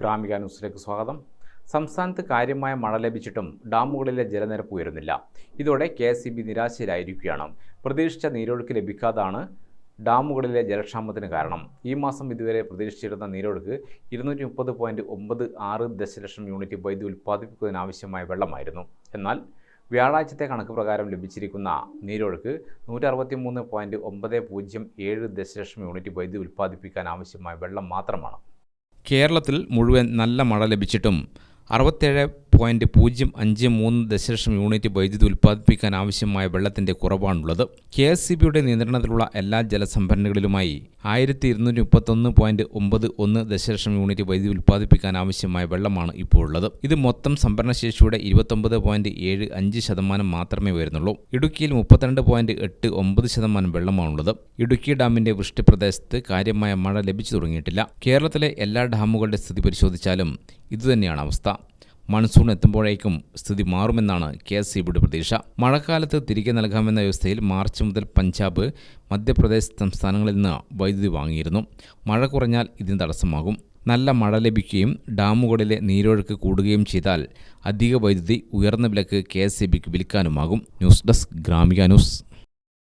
ഗ്രാമിക ന്യൂസിലേക്ക് സ്വാഗതം. സംസ്ഥാനത്ത് കാര്യമായ മഴ ലഭിച്ചിട്ടും ഡാമുകളിലെ ജലനിരപ്പ് ഉയരുന്നില്ല. ഇതോടെ കെ എസ് നിരാശയിലായിരിക്കുകയാണ് പ്രതീക്ഷിച്ച നീരൊഴുക്ക് ലഭിക്കാതാണ് ഡാമുകളിലെ ജലക്ഷാമത്തിന് കാരണം. ഈ മാസം ഇതുവരെ പ്രതീക്ഷിച്ചിരുന്ന നീരൊഴുക്ക് ഇരുന്നൂറ്റി മുപ്പത് പോയിന്റ് ഒമ്പത് ആറ് ദശലക്ഷം യൂണിറ്റ് വൈദ്യുതി ഉൽപ്പാദിപ്പിക്കുന്നതിനാവശ്യമായ വെള്ളമായിരുന്നു. എന്നാൽ വ്യാഴാഴ്ചത്തെ കണക്ക് പ്രകാരം ലഭിച്ചിരിക്കുന്ന നീരൊഴുക്ക് നൂറ്റി അറുപത്തി മൂന്ന് പോയിന്റ് ഒമ്പത് പൂജ്യം ഏഴ് ദശലക്ഷം യൂണിറ്റ് വൈദ്യുതി ഉൽപ്പാദിപ്പിക്കാൻ ആവശ്യമായ വെള്ളം മാത്രമാണ്. കേരളത്തിൽ മുഴുവൻ നല്ല മഴ ലഭിച്ചിട്ടും അറുപത്തേഴ് പോയിന്റ് പൂജ്യം അഞ്ച് മൂന്ന് ദശലക്ഷം യൂണിറ്റ് വൈദ്യുതി ഉൽപ്പാദിപ്പിക്കാൻ ആവശ്യമായ വെള്ളത്തിന്റെ കുറവാണുള്ളത്. കെ എസ് സി ബിയുടെ നിയന്ത്രണത്തിലുള്ള എല്ലാ ജലസംഭരണികളിലുമായി ആയിരത്തി ഇരുന്നൂറ്റി മുപ്പത്തൊന്ന് പോയിന്റ് ഒമ്പത് ഒന്ന് ദശലക്ഷം യൂണിറ്റ് വൈദ്യുതി ഉൽപ്പാദിപ്പിക്കാൻ ആവശ്യമായ വെള്ളമാണ് ഇപ്പോൾ ഉള്ളത് ഇത് മൊത്തം സംഭരണശേഷിയുടെ ഇരുപത്തൊമ്പത് പോയിന്റ് ഏഴ് അഞ്ച് ശതമാനം മാത്രമേ വരുന്നുള്ളൂ ഇടുക്കിയിൽ മുപ്പത്തിരണ്ട് പോയിന്റ് എട്ട് ഒമ്പത് ശതമാനം വെള്ളമാണുള്ളത്. ഇടുക്കി ഡാമിന്റെ വൃഷ്ടിപ്രദേശത്ത് കാര്യമായ മഴ ലഭിച്ചു തുടങ്ങിയിട്ടില്ല. കേരളത്തിലെ എല്ലാ ഡാമുകളുടെ സ്ഥിതി പരിശോധിച്ചാലും ഇതുതന്നെയാണ് അവസ്ഥ. മൺസൂൺ എത്തുമ്പോഴേക്കും സ്ഥിതി മാറുമെന്നാണ് കെ എസ് സിബിയുടെ പ്രതീക്ഷ. മഴക്കാലത്ത് തിരികെ നൽകാമെന്ന വ്യവസ്ഥയിൽ മാർച്ച് മുതൽ പഞ്ചാബ് മധ്യപ്രദേശ് സംസ്ഥാനങ്ങളിൽ നിന്ന് വൈദ്യുതി വാങ്ങിയിരുന്നു. മഴ കുറഞ്ഞാൽ ഇതിന് തടസ്സമാകും. നല്ല മഴ ലഭിക്കുകയും ഡാമുകളിലെ നീരൊഴുക്ക് കൂടുകയും ചെയ്താൽ അധിക വൈദ്യുതി ഉയർന്ന വിലക്ക് കെ എസ് സി ബിക്ക് വിൽക്കാനുമാകും. News desk Gramika news.